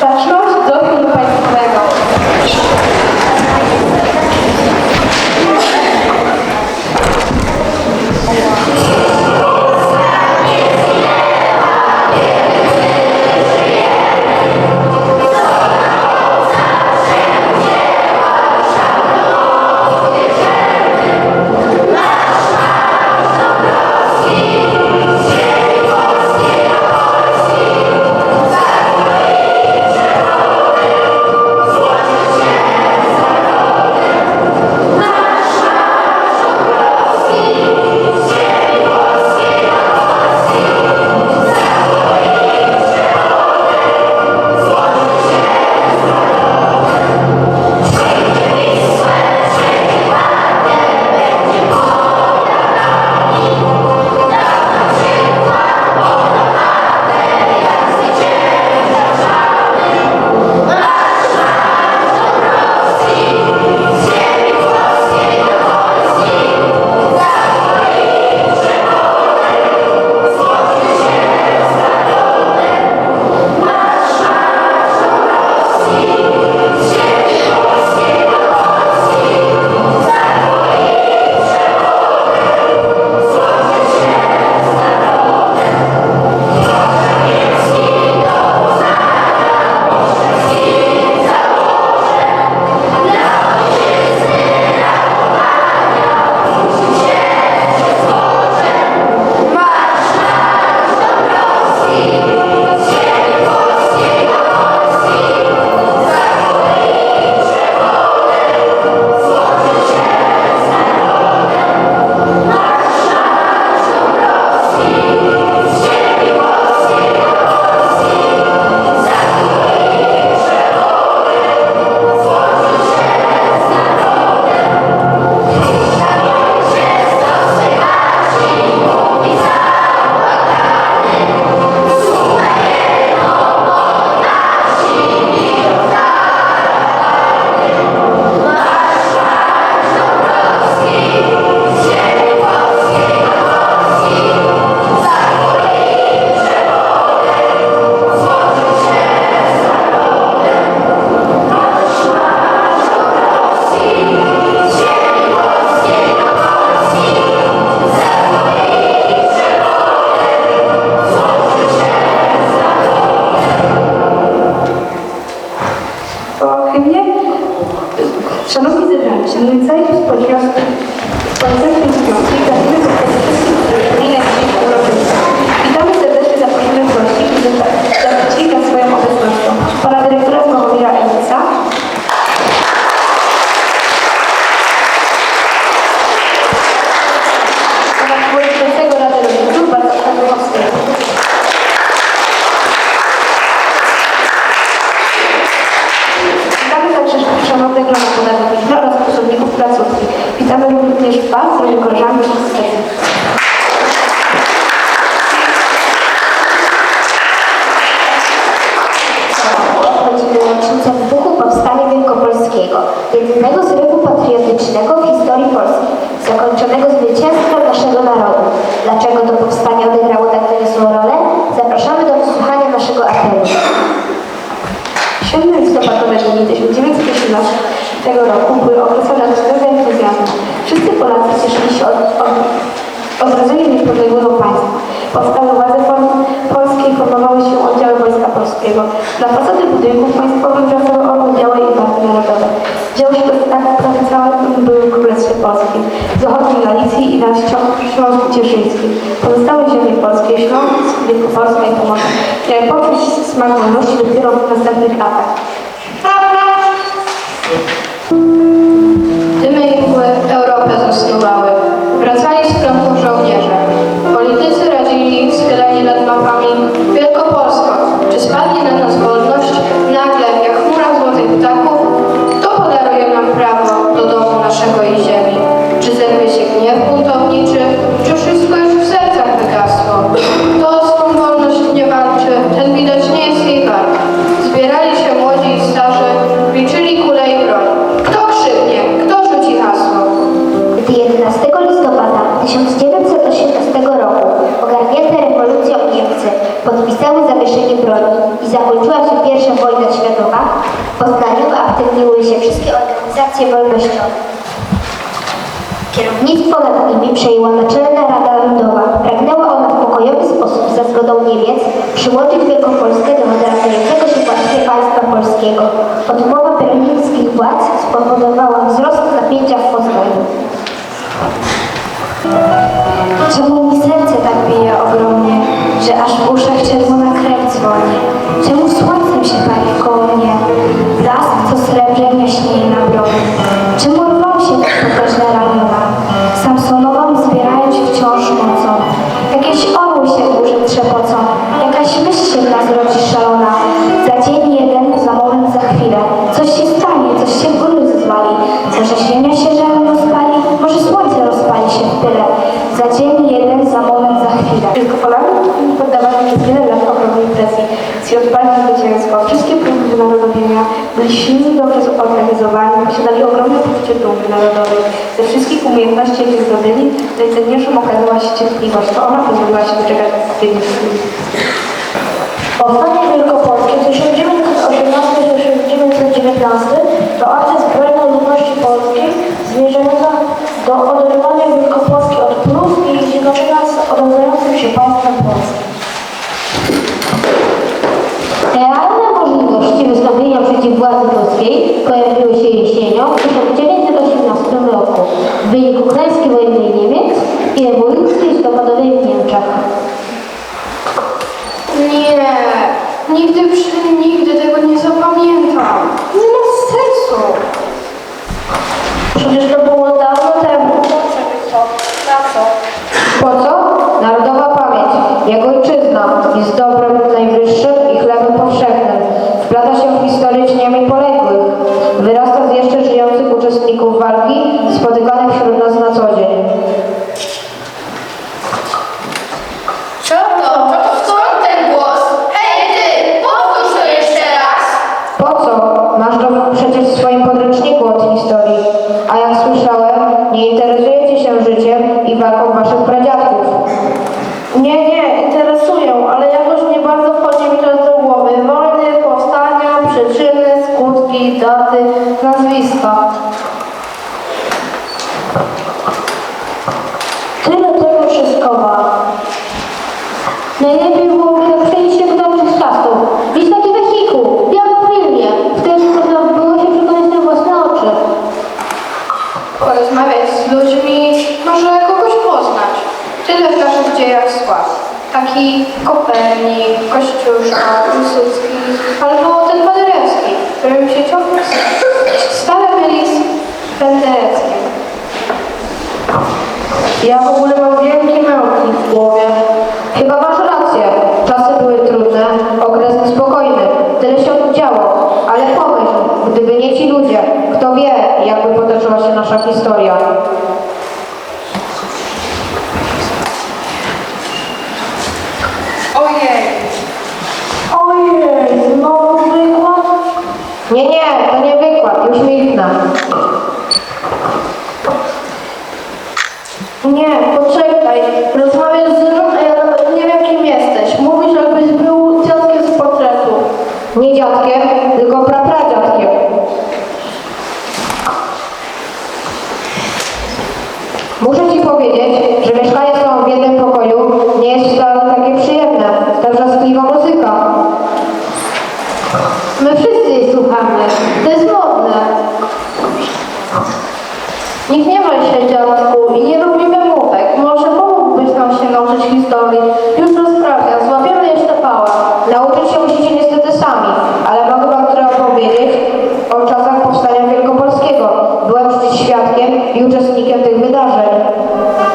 Почнемо з Thank you. Siódmy listopad 1919 roku były okresem radościowego entuzjazmu. Wszyscy Polacy cieszyli się od, od, odrodzenia niepodległego państwa. Powstały władze polskie i formowały się oddziały Wojska Polskiego. Na fasady budynków państwowych wracały oddziały i partie narodowe. Dzieło się tak prawie całe były Królestwie Polskim pochodzi Galicji i na Śląsku Cieszyńskim. Pozostałe ziemie polskie, Śląsk, Wielkopolska i Pomorze. Jak poczuć smak wolności dopiero w następnych latach. Podpisały zawieszenie broni i zakończyła się pierwsza wojna światowa, w Poznaniu aktywniły się wszystkie organizacje wolnościowe. Kierownictwo nad nimi przejęła Naczelna Rada Ludowa. Pragnęła ona w pokojowy sposób za zgodą Niemiec przyłączyć Wielkopolskę do się silni, dobrze zorganizowani, posiadali ogromne poczucie dumy narodowej. Ze wszystkich umiejętności, jakie zdobyli, najcenniejszą okazała się cierpliwość. To ona pozwoliła się doczekać piękności. Powstanie Wielkopolskie 1918-1919 to akcja zbrojna ludności polskiej zmierzająca do oderwania Wielkopolski od Prus i zjednoczenia z odradzającym się państwem polskim. Możliwości wystąpienia przeciw władzy polskiej pojawiły się jesienią w 1918 roku w wyniku klęski wojennej Niemiec i rewolucji listopadowej w Niemczech. Nie, nigdy, przy, nigdy tego nie zapamiętam. Nie ma sensu. Przecież to było dawno temu. Po co by to? Na co? Po co? Narodowa pamięć, jak ojczyzna, jest dobrem najwyższym i chlebem powszechnym. Wplata się cieniami poległych. Wyrasta z jeszcze żyjących uczestników walki, spotykanych wśród nas na co dzień. Co to? Skąd ten głos? Hej ty, powtórz to jeszcze raz. Po co? Masz to przecież w swoim podręczniku od historii. A jak słyszałem, nie interesujecie się życiem i walką waszych pradziadków. Nie, nie, interesują, ale jakoś nie bardzo wchodzi mi to do głowy. Wojny, powstania, przyczyny, skutki, daty, nazwiska. Tyle tego wszystko ma. Najlepiej byłoby jak przejść się do dobrych czasów. Widzieć taki wehikuł, jak w filmie. Wtedy można było się przekonać na własne oczy. Porozmawiać z ludźmi, może kogoś poznać. Tyle w naszych dziejach sław. Taki Kopernik, Kościuszka, Piłsudski, albo ten Paderewski, którym się ciągle stale myli z Pendereckim. Ja w ogóle mam wielki mętlik w głowie. Nie, nie, to nie wykład, już milknę. Nie, poczekaj. Rozmawiasz ze mną, a ja nawet nie wiem kim jesteś. Mówisz jakbyś był dziadkiem z portretu. Nie dziadkiem, tylko prapradziadkiem. Muszę ci powiedzieć, że mieszkanie z tobą w jednym pokoju nie jest wcale Nie gniewaj się, dziadku, i nie robimy mówek. Może pomógłbyś nam się nauczyć historii. Już to sprawdzam, jeszcze pała. Nauczyć się musicie niestety sami, ale mogę wam trochę powiedzieć o czasach powstania wielkopolskiego. Byłem przecież świadkiem i uczestnikiem tych wydarzeń.